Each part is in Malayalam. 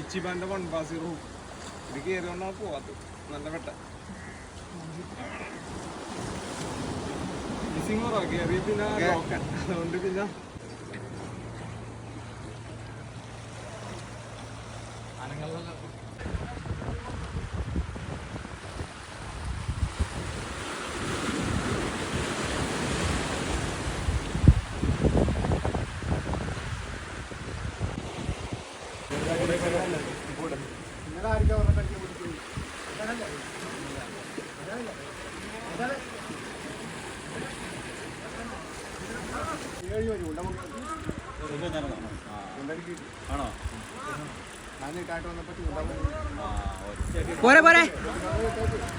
ഇച്ചിബാന്റെ വൺ പാസ് റൂം ഇത് കയറി വന്നാൽ പോവാത്ത നല്ല വെട്ട. കയറി പിന്നെ അതുകൊണ്ട് പിന്നെ ആണോ പോരെ.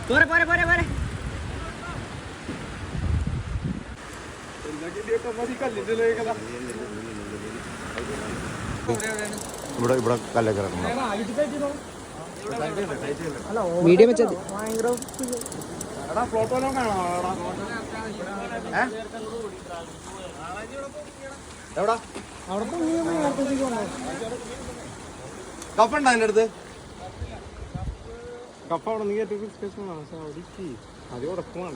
പോരെ പോരെ പോരെ പോരെ. പോരെ ഇവിടെ ഇവിടെ കല്ലൊക്കെ ഇറങ്ങണം മീഡിയം വെച്ചത് എടാ ഉണ്ടോ അതിന്റെ അടുത്ത്? കപ്പ അവിടെ നീ പക്ഷെ അവിടെ ഇക്ക്. അത് ഉടക്കുമാണ്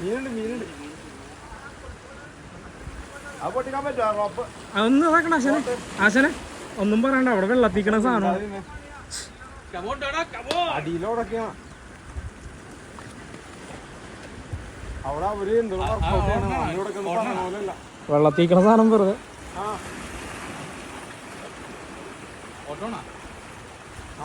മീനുണ്ട് നോക്കണം ആശന. ആശന ഒന്നും പറയണ്ട അവിടെ വെള്ളത്തിക്കണ സാധനം. അടിയിലോടൊക്കെയാ. അവിടെ അവർ എന്തോ വർക്കൗട്ട് ചെയ്യണം അതിനോടൊക്കെ ഒന്നും പറഞ്ഞ വെള്ളത്തിക്കണ സാധനം വെറുതെ. ആ. ആ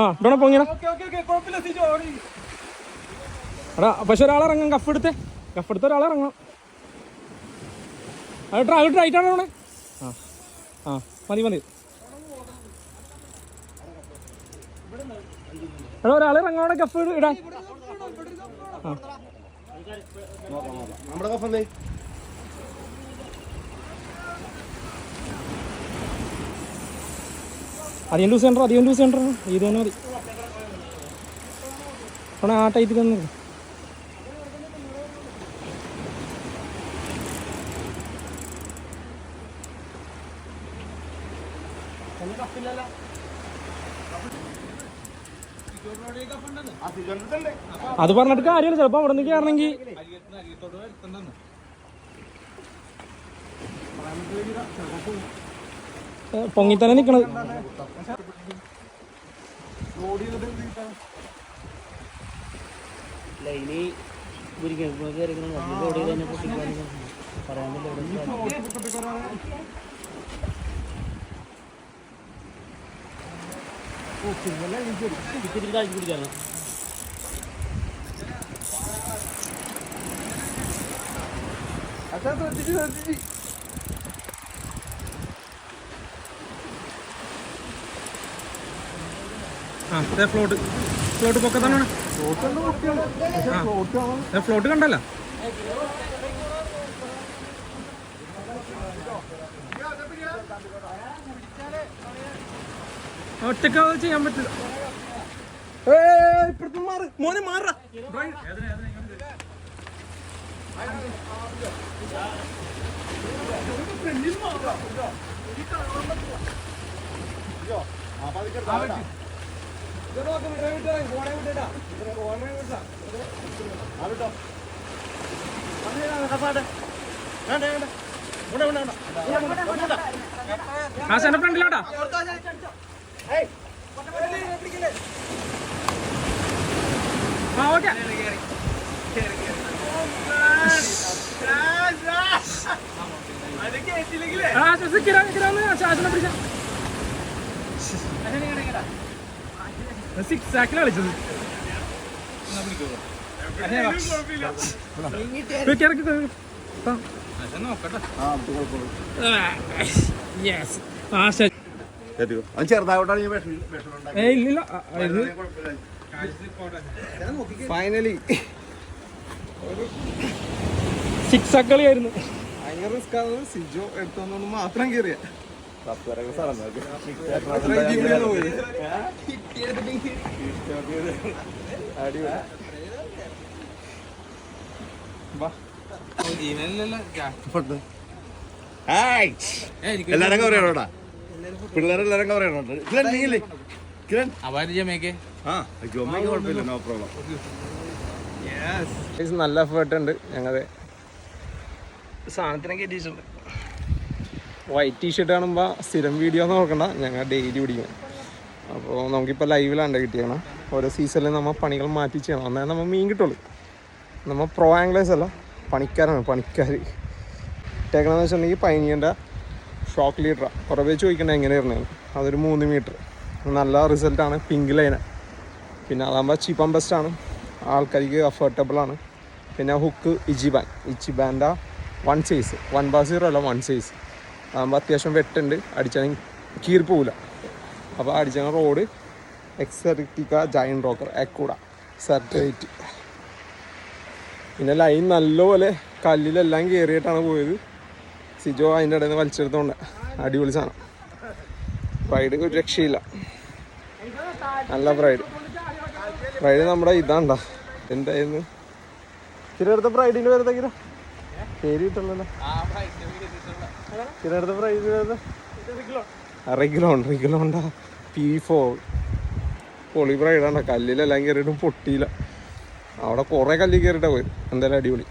ആ, ഡോണ പൊങ്ങിന എടാ പക്ഷെ ഒരാളിറങ്ങാം കഫ് എടുത്തേ. കഫ് എടുത്ത ഒരാളിറങ്ങാം അത് ട്രാ അത് റൈറ്റ് ആണോ ആ ആ മതി മതി. എടാ ഒരാൾ ഇറങ്ങാം അവിടെ കഫ് ഇടാൻ ആ. നമ്മുടെ കപ്പന്തേ അധികം ലൂസ് സെന്റർ അധികം ലൂസ് സെന്റർ ഇത് തന്നെ മതി. അവിടെ ആ ടൈപ്പിൽ തന്നെ അത് പറഞ്ഞിട്ട് കാര്യമില്ല. ചിലപ്പോ അവിടെ നിന്ന് കയറണമെങ്കിൽ പൊങ്ങി തന്നെ നിൽക്കണത് ലൈനി പറയാൻ പറ്റില്ല ഇത്തിരി താഴ്ച പിടിക്കാറ് ആ ഫ്ലോട്ട് ഫ്ലോട്ട് പൊക്കത്താണ് ഫ്ലോട്ട് കണ്ടല്ല. ഒറ്റയ്ക്ക് അത് ചെയ്യാൻ പറ്റില്ല. ഇപ്പുറത്ത് മാറ്. മോനെ മാറാ. ആശാന്റെ ഫ്രണ്ടിലോട്ടാ ആ ഓക്കെ സിക്സ് ആക്കിലാണ് ആ ഇറക്കി യെസ് ആ എത്തിക്കോ അത് ഫൈനലി സിക്സ് ആക്കളിയായിരുന്നു ഭയങ്കര റിസ്ക് ആണ് സിജോ എടുത്തോണ്ട് മാത്രം കയറിയ എല്ലാരും കവറിയാണോടാ പിള്ളേരെല്ലാരും കവറിയാണോ കിരൺ നീങ്ങില്ലേ കിരൺ. ആ ജോമയ്ക്ക് കുഴപ്പമില്ല നോ പ്രോബ്ലം നല്ല എഫേർട്ട് ഉണ്ട് ഞങ്ങളുടെ സാധനത്തിനൊക്കെ എത്തിയിട്ടുണ്ട്. വൈറ്റ് ടീഷർട്ട് കാണുമ്പോൾ സ്ഥിരം വീഡിയോ നോക്കണ്ട. ഞങ്ങൾ ഡെയിലി പിടിക്കണം അപ്പോൾ നമുക്കിപ്പോൾ ലൈവിലാണ്ട് കിട്ടിയാണ് ഓരോ സീസണിലും നമ്മൾ പണികൾ മാറ്റി ചെയ്യണം. എന്നാൽ നമ്മൾ മീൻ കിട്ടുള്ളൂ. നമ്മൾ പ്രോ ആംഗ്ലേഴ്സ് അല്ല പണിക്കാരാണ് പണിക്കാർ ഇട്ടേക്കണമെന്ന് വെച്ചിട്ടുണ്ടെങ്കിൽ പൈനിയന്റെ ഷോക്ക് ലീഡറാണ് കുറേ പേര് ചോദിക്കണേ എങ്ങനെയായിരുന്നു? അതൊരു മൂന്ന് മീറ്റർ നല്ല റിസൾട്ടാണ് പിങ്ക് ലൈന പിന്നെ അതാകുമ്പോൾ ചീപ്പ് ആൻഡ് ബെസ്റ്റ് ആണ്. ആൾക്കാർക്ക് അഫോർഡബിൾ ആണ്. പിന്നെ ഹുക്ക് ഇജിബാൻ ഇച്ചിബാന്റെ വൺ സൈസ് വൺ ബാ സീറോ അല്ല വൺ സൈസ് അതാകുമ്പോൾ അത്യാവശ്യം വെട്ടുണ്ട്. അടിച്ചാൽ കീറി പോവില്ല അപ്പോൾ അടിച്ചാൽ റോഡ് എക്സറിറ്റിക്ക ജയൻ റോക്കർ എക്കൂട സർട്ടേറ്റ് പിന്നെ ലൈൻ നല്ലപോലെ കല്ലിലെല്ലാം കയറിയിട്ടാണ് പോയത്. സിജോ അതിന്റെ ഇടയിൽ നിന്ന് വലിച്ചെടുത്തോണ്ട് അടിപൊളി സാധനം. റൈഡ് ഒരു രക്ഷയില്ല. നല്ല റൈഡ് റൈഡ് നമ്മുടെ ഇതാണ്ടാ. എന്തായിരുന്നു? ഇച്ചിരി അടുത്ത പേര് വരുന്നെങ്കിലും പേര് കിട്ടണല്ലോ തിരടുത്ത പ്രൈസ് പേര് റെഗുലോൺ റെഗുലോണ്ടാ പി ഫോർ പൊളി ബ്രൈഡാണ്ട കല്ലിലെല്ലാം കയറിയിട്ടും പൊട്ടിയില്ല. അവിടെ കുറേ കല്ലിൽ കയറിയിട്ടാണ് പോയി എന്തായാലും അടിപൊളി.